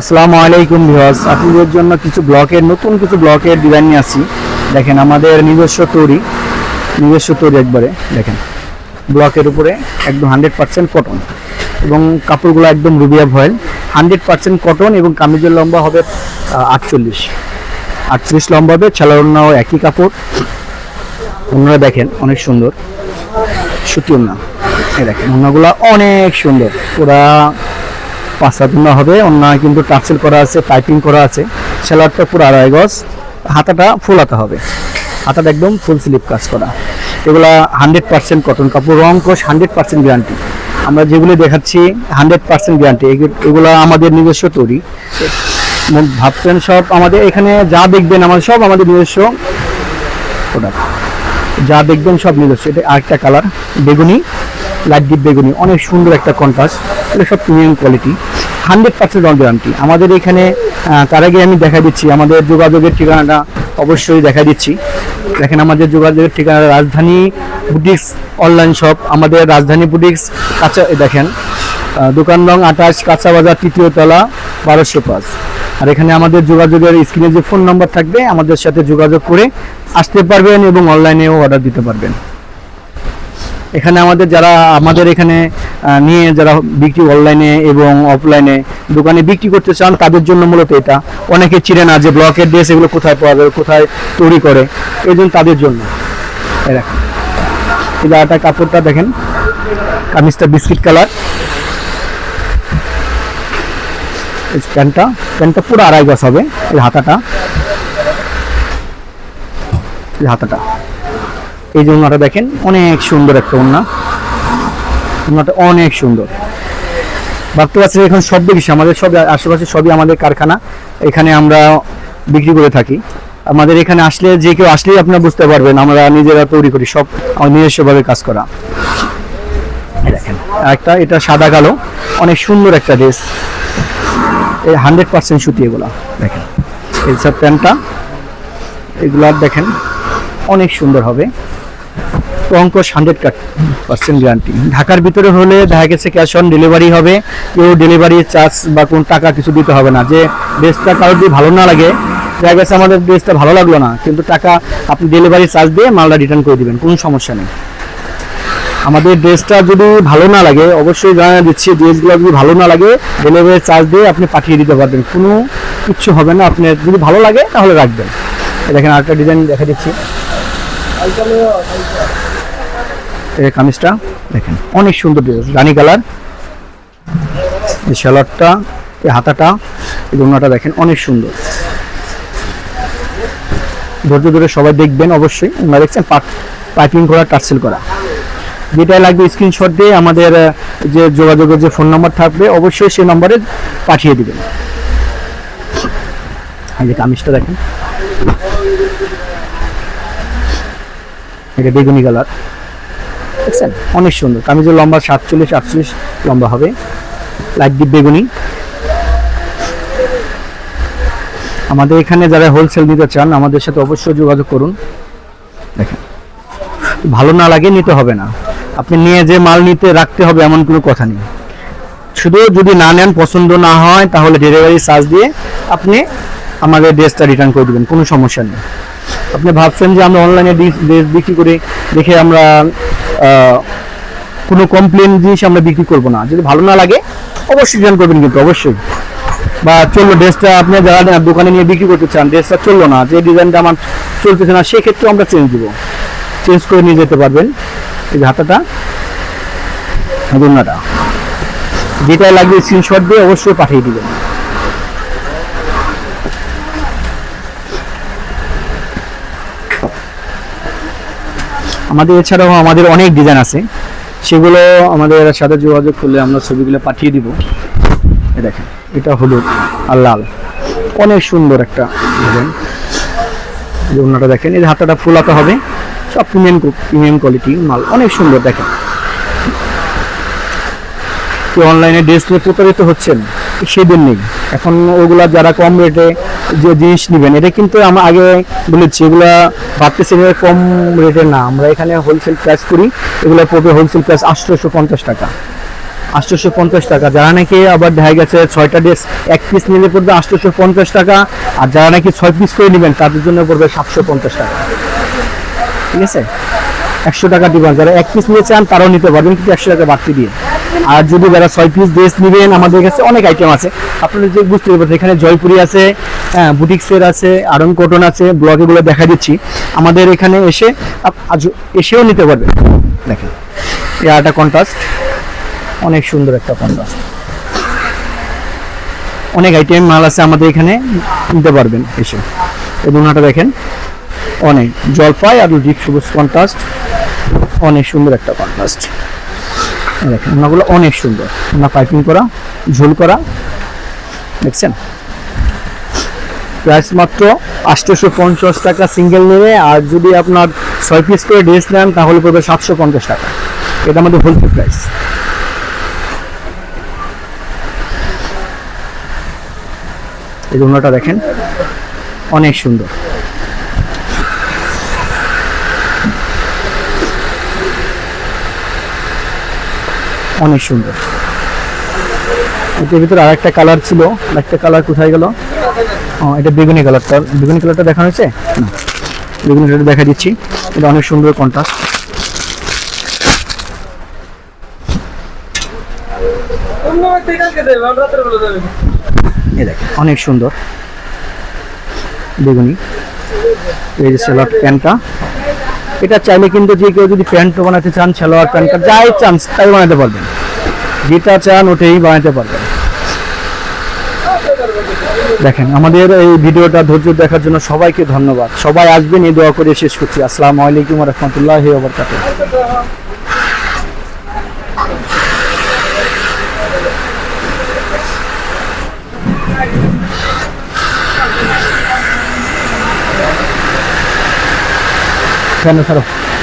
আসসালামু আলাইকুম ভিউয়ার্স। আপনাদের জন্য কিছু ব্লকের, নতুন কিছু ব্লকের ডিজাইন নিয়ে আসি দেখেন, আমাদের নিজস্ব তৈরি নিজস্ব তৈরি একবারে, দেখেন। ব্লকের উপরে একদম হান্ড্রেড পার্সেন্ট কটন এবং কাপড়গুলো একদম রুবিয়া ভয়েল। হান্ড্রেড পার্সেন্ট কটন এবং কামিজের লম্বা হবে আটচল্লিশ। আটচল্লিশ লম্বা হবে ছালার একই কাপড়। অন্যরা দেখেন, অনেক সুন্দর। সুতি ওন্না এই দেখেন ওন্নাগুলো অনেক সুন্দর। পুরা পাঁচটা হবে ওন্না কিন্তু টার্সেল করা আছে, পাইপিং করা আছে সেলারটা পুরো আড়াই গজ, হাতাটা ফুল হাতা হবে। হাতাটা একদম ফুল স্লিপ কাজ করা। এগুলা হান্ড্রেড পার্সেন্ট কটন কাপড়, রং কোষ হান্ড্রেড পার্সেন্ট গ্যারান্টি আমরা যেগুলো দেখাচ্ছি, হান্ড্রেড পার্সেন্ট গ্যারান্টি এগুলো আমাদের নিজস্ব তৈরি। ভাবছেন সব আমাদের এখানে যা দেখবেন, আমাদের সব আমাদের নিজস্ব প্রোডাক্ট যা দেখবেন সব নিজস্ব। এটা আরেকটা কালার বেগুনি। লাইট ডিপ বেগুনি, অনেক সুন্দর একটা কন্ট্রাস্ট এটা সব প্রিমিয়াম কোয়ালিটি হান্ড্রেড পার্সেন্ট রং গ্যারান্টি আমাদের এখানে তার আগে আমি দেখা দিচ্ছি, আমাদের যোগাযোগের ঠিকানাটা অবশ্যই দেখা দিচ্ছি। দেখেন আমাদের যোগাযোগের ঠিকানা রাজধানী বুটিক্স অনলাইন শপ আমাদের রাজধানী বুটিক্স কাঁচা দেখেন দোকান রং আঠাশ, কাঁচা বাজার তৃতীয় তলা, বারোশো পাঁচ। আর এখানে আমাদের যোগাযোগের স্ক্রিনে যে ফোন নাম্বার থাকবে, আমাদের সাথে যোগাযোগ করে আসতে পারবেন এবং অনলাইনেও অর্ডার দিতে পারবেন। এখানে আমাদের যারা, আমাদের এখানে নিয়ে যারা বিক্রি অনলাইনে এবং অফলাইনে দোকানে বিক্রি করতে চান, তাদের জন্য মূলত এটা। অনেকে চিনে না যে ব্লকের ড্রেস এগুলো কোথায় পাওয়া যাবে, কোথায় তৈরি করে। এই তাদের জন্য। দেখেন। এই কাপড়টা দেখেন। কামিজটা বিস্কিট কালার। প্যান্টটা প্যান্টটা পুরো আড়াই গজ হবে, এই হাতাটা। এই হাতাটা। এই যে ওনাটা দেখেন, অনেক সুন্দর একটা ওনা ওনাটা অনেক সুন্দর। ভাবতে পারছি এখন সব দেখছি, আমাদের সব আশেপাশে সবই আমাদের কারখানা। এখানে আমরা বিক্রি করে থাকি। আমাদের এখানে আসলে যে কেউ আসলেই আপনারা বুঝতে পারবেন, আমরা নিজেরা তৈরি করি, সব আমার নিজস্বভাবে কাজ করা। দেখেন একটা এটা সাদা কালো, অনেক সুন্দর একটা ড্রেস। এই হান্ড্রেড পার্সেন্ট সুতি এগুলা, দেখেন। এই সব প্যান্টটা, এগুলা দেখেন, অনেক সুন্দর হবে। অঙ্কশ হান্ড্রেড পার্সেন্ট গ্যারান্টি ঢাকার ভিতরে হলে দেখা গেছে ক্যাশ অন ডেলিভারি হবে, কেউ ডেলিভারি চার্জ বা কোন টাকা কিছু দিতে হবে না। যে ড্রেসটা কারোর যদি ভালো না লাগে, দেখা গেছে আমাদের ড্রেসটা ভালো লাগল না, কিন্তু টাকা আপনি ডেলিভারি চার্জ দিয়ে মালটা রিটার্ন করে দিবেন, কোনো সমস্যা নেই। আমাদের ড্রেসটা যদি ভালো না লাগে, অবশ্যই জানা দিচ্ছি ড্রেসগুলো যদি ভালো না লাগে ডেলিভারি চার্জ দিয়ে আপনি পাঠিয়ে দিতে পারবেন। কোনো কিচ্ছু হবে না, আপনি যদি ভালো লাগে, তাহলে রাখবেন। দেখেন আরেকটা ডিজাইন দেখা দিচ্ছি। এই কামিজটা দেখেন, অনেক সুন্দর ড্রেস রানী কালার। এই শালারটা এই হাতাটা, এই দোনাটা দেখেন অনেক সুন্দর। ধৈর্য ধরে সবাই দেখবেন অবশ্যই। আপনারা দেখছেন পাইপিং করা, টার্সেল করা। যেটা লাগবে স্ক্রিনশট দিয়ে আমাদের যে যোগাযোগের যে ফোন নাম্বার থাকবে, অবশ্যই সেই নম্বরে পাঠিয়ে দিবেন। এই যে কামিজটা দেখেন। এটা বেগুনি কালার। দেখছেন? অনেক সুন্দর। কামিজের লম্বা সাতচল্লিশ, আটচল্লিশ লম্বা হবে। লাইট ডিপ বেগুনি। আমাদের এখানে যারা হোলসেল নিতে চান, আমাদের সাথে অবশ্যই যোগাযোগ করুন। দেখেন। ভালো না লাগে নিতে হবে না। আপনি নিয়ে যে মাল নিতে রাখতে হবে এমন কোনো কথা নেই। শুধু যদি না নেন, পছন্দ না হয়, তাহলে ডেলিভারি চার্জ দিয়ে আপনি আমাদের ড্রেসটা রিটার্ন করে দেবেন। কোনো সমস্যা নেই। আপনি ভাবছেন যে আমরা অনলাইনে ড্রেস বিক্রি করে দেখে আমরা কোনো কমপ্লেন জিনিস আমরা বিক্রি করব না। যদি ভালো না লাগে, অবশ্যই রিটার্ন করবেন কিন্তু, অবশ্যই। বা চলল ড্রেসটা আপনি যারা দোকানে নিয়ে বিক্রি করতে চান, ড্রেসটা চলল না, যে ডিজাইনটা আমার চলতেছে না সেক্ষেত্রে আমরা চেঞ্জ দিব। চেঞ্জ করে নিয়ে যেতে পারবেন, এই হাতাটা দোলনাটা যেটা লাগবে স্ক্রিনশট দিয়ে অবশ্যই পাঠিয়ে দিবেন। আমাদের এছাড়াও আমাদের অনেক ডিজাইন আছে। সেগুলো আমাদের সাথে যোগাযোগ করলে আমরা ছবিগুলো পাঠিয়ে দিব। দেখেন, এটা হলুদ আর লাল। অনেক সুন্দর একটা ডিজাইন ওনাটা দেখেন, এই হাতাটা ফুলাতে হবে। সব প্রিমিয়াম প্রিমিয়াম কোয়ালিটি মাল, অনেক সুন্দর দেখেন। অনলাইনে ড্রেস নিয়ে প্রতারিত হচ্ছেন? সেদিন নেই। এখন ওগুলা যারা কম রেটে যে জিনিস নেবেন, এটা কিন্তু আমরা আগে বলেছি, এগুলা ভাবতেছি যে কম রেটে না। আমরা এখানে হোলসেল প্রাইস করি, এগুলো পড়বে হোলসেল প্রাইস আটশোশো পঞ্চাশ টাকা। আটশোশো পঞ্চাশ টাকা। যারা নাকি আবার দেখা গেছে ছয়টা ড্রেস এক পিস নিলে পড়বে আটশোশো পঞ্চাশ টাকা, আর যারা নাকি ছয় পিস করে নেবেন, তাদের জন্য পড়বে সাতশো পঞ্চাশ টাকা। ঠিক আছে? একশো টাকা দিবেন যারা এক পিস নিয়ে চান, তারাও নিতে পারবেন, কিন্তু একশো টাকা বাড়তি দিয়ে। আর যদি যারা ছয় পিস ড্রেস নেবেন, আমাদের কাছে অনেক আইটেম আছে। আপনারা যে বুঝতে পারবেন, এখানে জয়পুরি আছে হ্যাঁ বুটিক্সের আছে, আরং কটন আছে ব্লগেগুলো দেখা দিচ্ছি। আমাদের এখানে এসে এসেও নিতে পারবেন। দেখেন একটা কন্ট্রাস্ট অনেক সুন্দর একটা কন্ট্রাস্ট অনেক আইটেম মাল আছে আমাদের এখানে, নিতে পারবেন এসে। এই দুনাটা দেখেন, অনেক জলপাই আর ডিপ সবুজ কন্ট্রাস্ট অনেক সুন্দর একটা কন্ট্রাস্ট দেখেন ওনাগুলো অনেক সুন্দর। ওনা পাইপিং করা, ঝোল করা, দেখছেন? প্রাইস মাত্র আটশোশো পঞ্চাশ টাকা সিঙ্গেল নেবে, আর যদি আপনার ছয় পিস করে ড্রেস নেন, তাহলে পড়বে সাতশো পঞ্চাশ টাকা। এটা আমাদের হোলসেল প্রাইস এই দেখেন, অনেক সুন্দর। অনেক সুন্দর। এটার ভিতরে আরেকটা কালার ছিল। একটা কালার কোথায় গেল? এটা বেগুনি কালারটা বেগুনি কালারটা দেখানো হয়েছে? না। বেগুনি কালারটা দেখা দিচ্ছি। এটা অনেক সুন্দর কন্ট্রাস্ট অনেক সুন্দর। বেগুনি। এই যে সেলোয়ার প্যান্টটা এটা চাইলে কিন্তু যে কেউ যদি প্যান্ট বানাতে চান, সালোয়ার প্যান্টটা যাই চান তাই বানাতে পারবেন। যেটা চান, ওটাই বানাতে পারবেন। দেখেন, আমাদের এই ভিডিওটা ধৈর্য দেখার জন্য সবাইকে ধন্যবাদ। সবাই আসবেন, এই দোয়া করে শেষ করছি। আসসালামু আলাইকুম রহমতুল্লাহ ওবরকাতুহ কেন স্যার